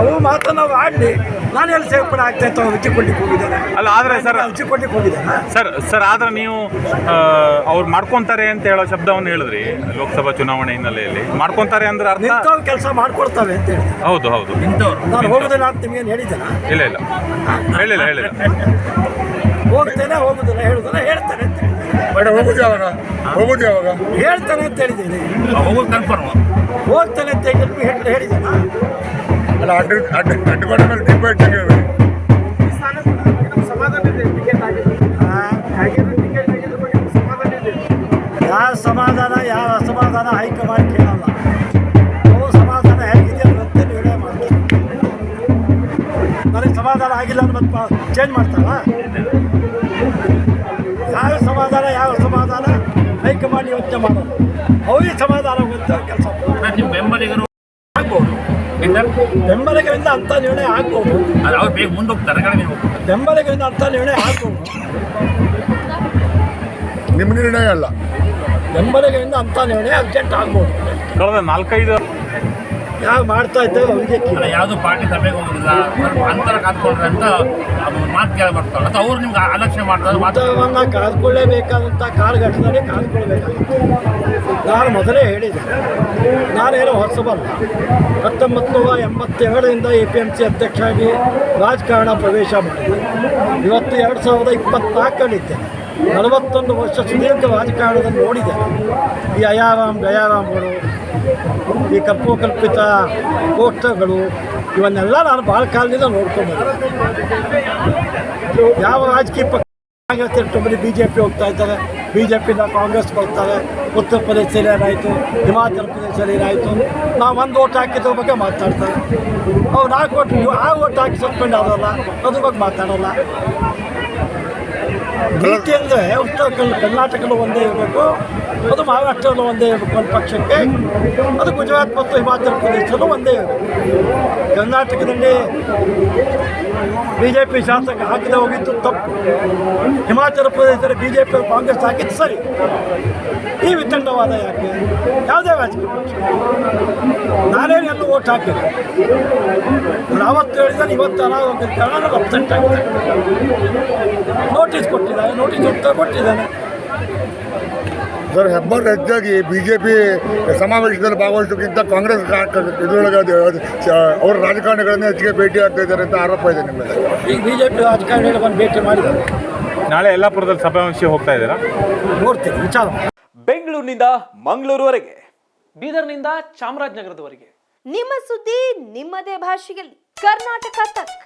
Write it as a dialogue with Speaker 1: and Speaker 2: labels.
Speaker 1: ಅವು ಮಾತ್ರ ನಾವು ಆಡಲಿ. ನಾನು ಎಲ್ಲಿ ಸೇರ್ಪಡೆ ಆಗ್ತಾ ಇತ್ತು ರುಚಿ ಕೊಡ್ಲಿಕ್ಕೆ
Speaker 2: ಅಲ್ಲ ಆದರೆ ಸರ್
Speaker 1: ರುಚಿ ಹೋಗಿದ್ದಾನೆ?
Speaker 2: ಸರ್ ಸರ್ ಆದ್ರೆ ನೀವು ಅವ್ರು ಮಾಡ್ಕೊಂತಾರೆ ಅಂತ ಹೇಳೋ ಶಬ್ದವನ್ನು ಹೇಳಿದ್ರಿ ಲೋಕಸಭಾ ಚುನಾವಣೆ ಹಿನ್ನೆಲೆಯಲ್ಲಿ. ಮಾಡ್ಕೊಂತಾರೆ ಅಂದ್ರೆ ಅರ್ಥ
Speaker 1: ನಿಂತವ್ರು ಕೆಲಸ ಮಾಡ್ಕೊಡ್ತಾರೆ ಅಂತ ಹೇಳಿ
Speaker 2: ಹೌದು ಹೌದು.
Speaker 3: ನಿಂತವ್ರು.
Speaker 1: ನಾನು ಹೋಗುದಿಲ್ಲ ಅಂತ ನಿಮಗೆ ಹೇಳಿದ್ದೇನೆ
Speaker 2: ಇಲ್ಲ ಇಲ್ಲ. ಹೇಳಿಲ್ಲ ಹೇಳಿಲ್ಲ.
Speaker 1: ಹೋಗ್ತೇನೆ ಹೋಗುದಿಲ್ಲ ಹೇಳುದಿಲ್ಲ ಹೇಳ್ತಾರೆ ಅಂತ
Speaker 4: ಹೋಗುದು ಯಾವಾಗ? ಹೋಗುದು ಯಾವಾಗ?
Speaker 1: ಹೇಳ್ತೇನೆ ಅಂತ ಹೇಳಿದ್ದೀನಿ.
Speaker 3: ಹೋಗೋದು ಕನ್ಫರ್ಮ್
Speaker 1: ಹೋಗ್ತೇನೆ ಅಂತ ಹೇಳಿದ್ದೀನಿ ಹೇಳಿದ್ದೇನೆ
Speaker 4: ಅಲ್ಲ ಅಡ್ಡ ಅಡ್ಡ ಅಡ್ಡಗೊಂಡ ಮೇಲೆ ದೀಪ.
Speaker 1: ಯಾವ ಸಮಾಧಾನ ಯಾವ ಅಸಮಾಧಾನ ಹೈಕಮಾಂಡ್ ಕೇಳಲ್ಲ. ಅವು ಸಮಾಧಾನ ಹೇಗಿದೆ ಮತ್ತೆ ನಿರ್ಣಯ ಮಾಡ್ತಾರೆ? ನನಗೆ ಸಮಾಧಾನ ಆಗಿಲ್ಲ ಅಂದ್ರೆ ಮತ್ತೆ ಚೇಂಜ್ ಮಾಡ್ತಾರ? ಯಾವ ಸಮಾಧಾನ ಯಾವ ಸಮಾಧಾನ ಹೈಕಮಾಂಡ್ ಯೋಚನೆ ಮಾಡೋದು? ಅವ್ರಿಗೆ ಸಮಾಧಾನ ಆಗುತ್ತೆ ಕೆಲಸ.
Speaker 3: ನಿಮ್ಮ ಬೆಂಬಲಿಗರು ಆಗ್ಬೋದು.
Speaker 1: ಬೆಂಬಲಿಗರಿಂದ ಅಂತ ನಿರ್ಣಯ ಆಗ್ಬೋದು
Speaker 3: ಅದು ಅವ್ರು ಬೇಗ ಮುಂದೆ ಹೋಗ್ತಾರೆ ಕಡೆ ನೀವು. ಹೋಗ್ತಾರೆ
Speaker 1: ಬೆಂಬಲಿಗರಿಂದ ಅಂಥ ನಿರ್ಣಯ ಆಗ್ಬೋದು
Speaker 4: ನಿಮ್ಮ ನಿರ್ಣಯ ಅಲ್ಲ.
Speaker 1: ಬೆಂಬಲಿಗರಿಂದ ಅಂತ ನಿರ್ಣಯ ಅರ್ಜೆಂಟ್ ಆಗ್ಬೋದು
Speaker 2: ಕಳೆದ ನಾಲ್ಕೈದು
Speaker 1: ಯಾವ ಮಾಡ್ತಾ ಇದ್ದೇವೆ ಅವರಿಗೆ
Speaker 3: ಅಲ್ಲ
Speaker 1: ಕೇಳಿ
Speaker 3: ಯಾವುದು ಪಾರ್ಟಿ ಸಭೆಗೆ ಹೋಗುದಿಲ್ಲ ಸ್ವಲ್ಪ ಅಂತರ ಕಾದ್ಕೊಂಡ್ರೆ ಅಂತ ಮಾತು ಕೇಳಿ ಬರ್ತಾರೆ. ಅಥವಾ ಅವ್ರು ನಿಮ್ಗೆ ಅಲಕ್ಷ್ಯ ಮಾಡ್ತಾರೆ ಮಾತು
Speaker 1: ಮತವನ್ನು ಕಾದ್ಕೊಳ್ಳೇಬೇಕಾದಂಥ ಕಾಲಘಟ್ಟದಲ್ಲಿ ಕಾದ್ಕೊಳ್ಬೇಕಾಗುತ್ತೆ. ನಾನು ಮೊದಲೇ ಹೇಳಿದೆ. ನಾನೇನು ಹೊಸಬಲ್ಲ ಹತ್ತೊಂಬತ್ತು ನೂರ ಎಂಬತ್ತೆರಡರಿಂದ ಎ ಪಿ ಎಂ ಸಿ ಅಧ್ಯಕ್ಷರಾಗಿ ರಾಜಕಾರಣ ಪ್ರವೇಶ ಮಾಡಿದೆ. ಇವತ್ತು ಎರಡು ಸಾವಿರದ ಇಪ್ಪತ್ನಾಲ್ಕರಲ್ಲಿದ್ದೇನೆ ನಲವತ್ತೊಂದು ವರ್ಷ ಸುದೀರ್ಘ ರಾಜಕಾರಣದಲ್ಲಿ ನೋಡಿದೆ ಈ ಅಯಾರಾಮ್, ಗಯಾರಾಮ್ಗಳು, ಈ ಕಪ್ಪು ಕಲ್ಪಿತ ಪೋಸ್ಟರ್ಗಳು, ಇವನ್ನೆಲ್ಲ ನಾನು ಭಾಳ ಕಾಲದಿಂದ ನೋಡ್ಕೊಂಡ್ಬಂದೆ ಯಾವ ರಾಜಕೀಯ ಪಕ್ಷ ಬಿ ಜೆ ಪಿ ಹೋಗ್ತಾ ಇದ್ದಾರೆ. ಬಿ ಜೆ ಪಿಯಿಂದ ಕಾಂಗ್ರೆಸ್ ಬರ್ತಾರೆ. ಉತ್ತರ ಪ್ರದೇಶದಲ್ಲಿ ಏನಾಯಿತು? ಹಿಮಾಚಲ ಪ್ರದೇಶದಲ್ಲಿ ಏನಾಯಿತು? ನಾವು ಒಂದು ಓಟ್ ಹಾಕಿದ್ರ ಬಗ್ಗೆ ಮಾತಾಡ್ತಾರೆ. ಅವ್ರು ನಾಲ್ಕು ಓಟ್, ಆ ಓಟ್ ಹಾಕಿ ಸಸ್ಪೆಂಡ್ ಆದಲ್ಲ ಅದ್ರ ಬಗ್ಗೆ ಮಾತಾಡೋಲ್ಲ. ಅಂದರೆ ಉತ್ತರ ಕರ್ನಾಟಕದಲ್ಲೂ ಒಂದೇ ಇರಬೇಕು, ಅದು ಮಹಾರಾಷ್ಟ್ರದಲ್ಲೂ ಒಂದೇ ಇರಬೇಕು ಒಂದು ಪಕ್ಷಕ್ಕೆ, ಅದು ಗುಜರಾತ್ ಮತ್ತು ಹಿಮಾಚಲ ಪ್ರದೇಶದಲ್ಲೂ ಒಂದೇ ಇರಬೇಕು. ಕರ್ನಾಟಕದಲ್ಲಿ ಬಿ ಜೆ ಪಿ ಶಾಸಕ ಹಾಕಿದ ಹೋಗಿದ್ದು ತಪ್ಪು. ಹಿಮಾಚಲ ಪ್ರದೇಶದಲ್ಲಿ ಬಿ ಜೆ ಪಿ ಕಾಂಗ್ರೆಸ್ ಹಾಕಿದ್ದು ಸರಿ. ಈ ವಿತಂಡವಾದ ಯಾಕೆ? ಯಾವುದೇ ರಾಜಕೀಯ ಪಕ್ಷ. ನಾನೇನು ಎಲ್ಲೂ ಓಟ್ ಹಾಕಿಲ್ಲ. ನಾವತ್ತು ಹೇಳಿದ್ರೆ ಇವತ್ತು ಅನಾರೋಗ್ಯದ ಕಾರಣ ಅಪ್ಸೆಟ್ ಆಗಿದೆ ನೋಟಿಸ್ ಕೊಟ್ಟಿದ್ದಾನೆ ನೋಟಿಸ್ ಉತ್ತರ ಕೊಟ್ಟಿದ್ದಾನೆ
Speaker 4: ಸರ್ ಹೆಬ್ಬಾರ್ ಹೆಚ್ಚಾಗಿ ಬಿ ಜೆ ಪಿ ಸಮಾವೇಶದಲ್ಲಿ ಭಾಗವಹಿಸೋಕ್ಕಿಂತ ಕಾಂಗ್ರೆಸ್ ಇದರೊಳಗೆ ಅವ್ರ ರಾಜಕಾರಣಿಗಳನ್ನೇ ಹೆಚ್ಚಿಗೆ ಭೇಟಿ ಆಗ್ತಾ ಇದ್ದಾರೆ ಅಂತ ಆರೋಪ ಇದೆ ನಿಮ್ಮ
Speaker 1: ಈಗ ಬಿ ಜೆ ಪಿ ರಾಜಕಾರಣಿಗಳು ಬಂದು ಭೇಟಿ ಮಾಡಿದ್ದಾರೆ.
Speaker 2: ನಾಳೆ ಯಲ್ಲಾಪುರದಲ್ಲಿ ಸಭಾಂಶ ಹೋಗ್ತಾ ಇದ್ದೀರಾ?
Speaker 1: ನೋಡ್ತೀನಿ ವಿಚಾರ
Speaker 5: ಬೆಂಗಳೂರಿನಿಂದ ಮಂಗಳೂರುವರೆಗೆ
Speaker 6: ಬೀದರ್ನಿಂದ ಚಾಮರಾಜನಗರದವರೆಗೆ.
Speaker 7: ನಿಮ್ಮ ಸುದ್ದಿ ನಿಮ್ಮದೇ ಭಾಷೆಯಲ್ಲಿ. ಕರ್ನಾಟಕ ತಕ್.